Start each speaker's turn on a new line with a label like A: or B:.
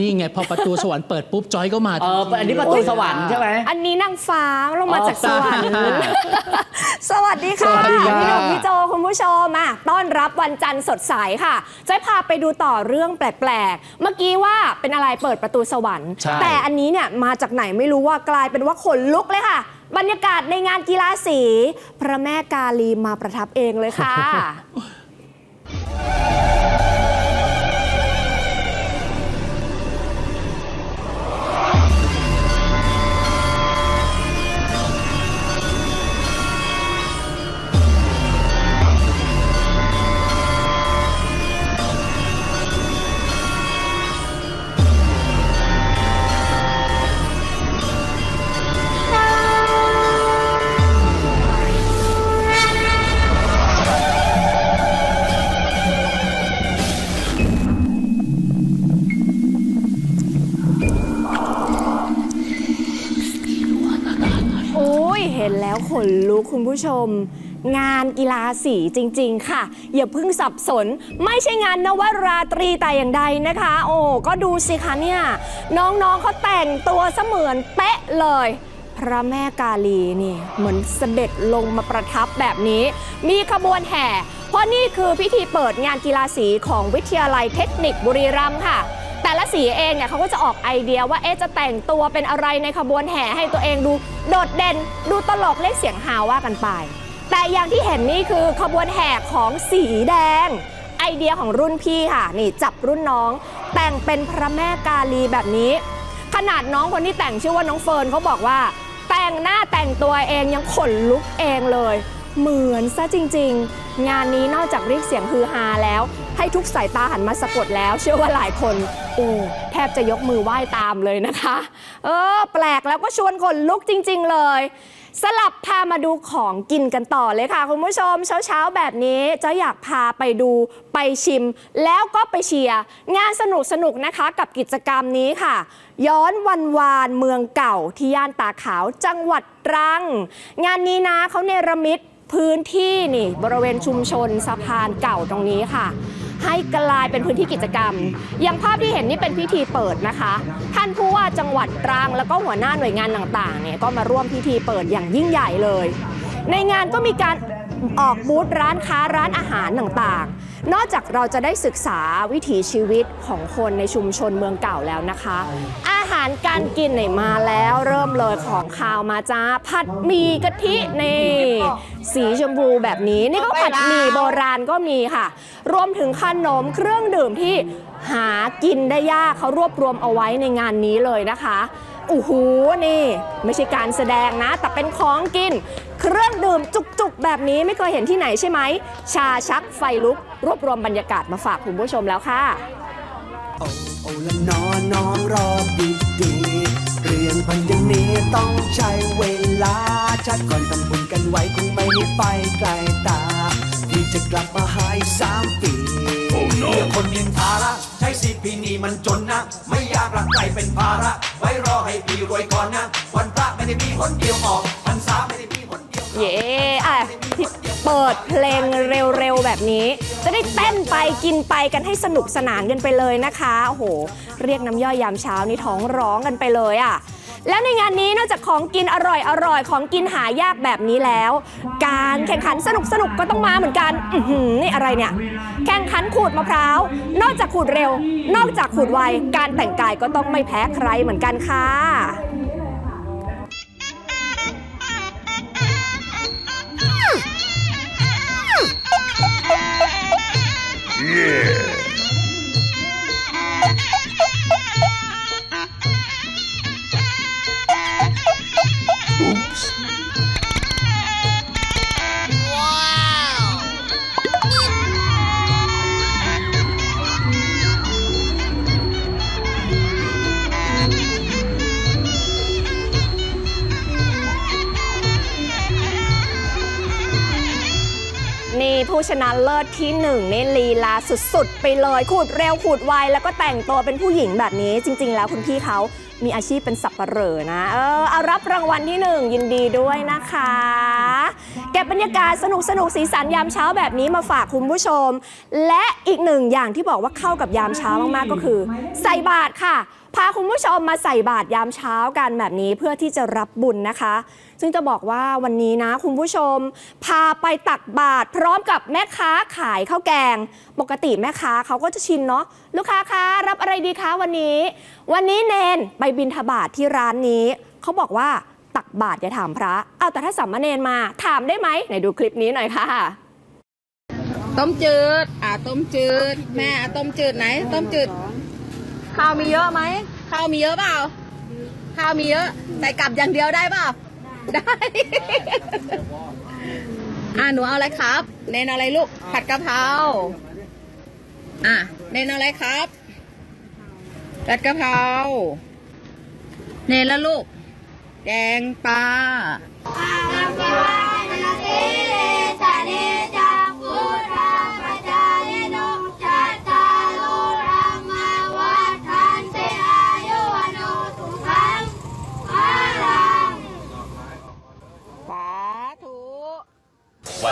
A: นี่ไงพอประตูสวรรค์เปิดปุ๊บจอยก็มา
B: เอออันนี้ประตูสวรรค์ใช่ไหม
C: อันนี้นางฟ้าลงมาจากสวรรค์
A: อ๋อ
C: สวัสดีค่ะ
A: สวัสดีครับ
C: พี่หนุ่มพี่โจคุณผู้ชมอะต้อนรับวันจันทร์สดใสค่ะจะพาไปดูต่อเรื่องแปลกๆ เมื่อกี้ว่าเป็นอะไรเปิดประตูสวรรค์
A: ใช่
C: แต่อันนี้เนี่ยมาจากไหนไม่รู้ว่ากลายเป็นว่าขนลุกเลยค่ะ บรรยากาศในงานกีฬาสี พระแม่กาลีมาประทับเองเลยค่ะ เห็นแล้วขนลุกคุณผู้ชม งานกีฬาสีจริง ๆ ค่ะ อย่าเพิ่งสับสน ไม่ใช่งานนวราตรีแต่อย่างใดนะคะ โอ้ก็ดูสิคะเนี่ย น้องๆเขาแต่งตัวเสมือนเป๊ะเลย พระแม่กาลีนี่เหมือนเสด็จลงมาประทับแบบนี้ มีขบวนแห่ เพราะนี่คือพิธีเปิดงานกีฬาสีของวิทยาลัยเทคนิคบุรีรัมย์ค่ะ แต่ละสีเองเนี่ยเขาก็จะออกไอเดียว่าเอ๊ะจะแต่งตัวเป็นอะไรในขบวนแห่ให้ตัวเองดูโดดเด่น ดูตลกเล่นเสียงฮาว่ากันไป แต่อย่างที่เห็นนี่คือขบวนแห่ของสีแดง ไอเดียของรุ่นพี่ค่ะนี่จับรุ่นน้อง แต่งเป็นพระแม่กาลีแบบนี้ ขนาดน้องคนที่แต่งชื่อว่าน้องเฟิร์นเขาบอกว่า แต่งหน้าแต่งตัวเองยังขนลุกเองเลย เหมือนซะจริง ๆงานนี้นอกจากเรียกเสียงฮือฮาแล้ว ให้ทุกสายตาหันมาสะกดแล้ว เชื่อว่าหลายคนโอ้แทบจะยกมือไหว้ตามเลยนะคะ เออ แปลกแล้วก็ชวนขนลุกจริง ๆ เลย สลับพามาดูของกินกันต่อเลยค่ะ คุณผู้ชมเช้าๆ แบบนี้จะอยากพาไปดูไปชิม แล้วก็ไปเชียร์งานสนุกๆนะคะ กับกิจกรรมนี้ค่ะ ย้อนวันวานเมืองเก่าที่ย่านตาขาวจังหวัดตรัง งานนี้นะเขาเนรมิตพื้นที่นี่บริเวณชุมชนสะพานเก่าตรงนี้ค่ะ ให้กลายเป็นพื้นที่กิจกรรม อย่างภาพที่เห็นนี่เป็นพิธีเปิดนะคะ ท่านผู้ว่าจังหวัดตรังแล้วก็หัวหน้าหน่วยงานต่างๆเนี่ยก็มาร่วมพิธีเปิดอย่างยิ่งใหญ่เลย ในงานก็มีการออกบูธร้านค้าร้านอาหารต่างๆ นอกจากเราจะได้ศึกษาวิถีชีวิตของคนในชุมชนเมืองเก่าแล้วนะคะ อาหารการกินไหนมาแล้วเริ่มเลยของข้าวมาจ้า ผัดหมี่กะทินี่ สีชมพูแบบนี้นี่ก็ผัดหมี่โบราณก็มีค่ะ รวมถึงขนมเครื่องดื่มที่หากินได้ยากเขารวบรวมเอาไว้ในงานนี้เลยนะคะโอ้โหนี่ ไม่ใช่การแสดงนะ แต่เป็นของกิน เครื่องดื่มจุกๆ แบบนี้ไม่เคยเห็นที่ไหนใช่ไหม ชาชักไฟลุก รวบรวมบรรยากาศมาฝากคุณผู้ชมแล้วค่ะ
D: โอ้โอ้ละนอนน้องรอดี เรื่องพันอย่างนี้ต้องใช้เวลาชัดก่อนทำบุญกันไว้คงไม่ได้ไปไกลตา ที่จะกลับมาหายสามปีเมื่อคนนินทาละใช้สิปีนี้มันจนนะ ไม่อยากรักใครเป็นภาระ ไว้รอให้พี่รวยก่อนนะ วันพระไม่ได้มีคนเดียวออกพรรษาไม่ได้มีคนเดียวเข้า
C: เย้อะเปิดเพลงเร็วๆแบบนี้ จะได้เต้นไปกินไปกันให้สนุกสนานกันไปเลยนะคะโอ้โห เรียกน้ำย่อยยามเช้านี่ท้องร้องกันไปเลยอะ แล้วในงานนี้นอกจากของกินอร่อยอร่อยของกินหายากแบบนี้แล้ว การแข่งขันสนุกสนุกก็ต้องมาเหมือนกันอือหือนี่อะไรเนี่ย แข่งขันขูดมะพร้าว นอกจากขูดเร็ว นอกจากขูดไว การแต่งกายก็ต้องไม่แพ้ใครเหมือนกันค่ะ นี่ผู้ชนะเลิศที่หนึ่งนี่ลีลาสุดๆ ไปเลยขูดเร็วขูดไวแล้วก็แต่งตัวเป็นผู้หญิงแบบนี้ จริง ๆ แล้วคุณพี่เขามีอาชีพเป็นสับปะเหร่อนะ เออเอารับรางวัลที่หนึ่งยินดีด้วยนะคะ เก็บบรรยากาศสนุกสนุกสีสันยามเช้าแบบนี้มาฝากคุณผู้ชม และอีกหนึ่งอย่างที่บอกว่าเข้ากับยามเช้ามากๆก็คือ ใส่บาตรค่ะ พาคุณผู้ชมมาใส่บาตรยามเช้ากันแบบนี้เพื่อที่จะรับบุญนะคะ ซึ่งจะบอกว่าวันนี้นะคุณผู้ชม พาไปตักบาตรพร้อมกับแม่ค้าขายข้าวแกง ปกติแม่ค้าเขาก็จะชินเนาะลูกค้าคะรับอะไรดีคะวันนี้ วันนี้เนนไปบินทบาทที่ร้านนี้ เขาบอกว่าตักบาตรอย่าถามพระ เอาแต่ถ้าสัมมาเนนมาถามได้ไหมไหนดูคลิปนี้หน่อยค่ะ
E: ต้มจืด อ่าต้มจืด แม่อะต้มจืดไหน ต้มจืด ข้าวมีเยอะไหมข้าวมีเยอะเปล่า ข้าวมีเยอะใส่กลับอย่างเดียวได้เปล่าได้ อ่าหนูเอาอะไรครับ เนนเอาอะไรลูก ผัดกะเพรา อะ เนนเอาอะไรครับ ผัดกะเพรา เนนแล้วลูก แกงปลาส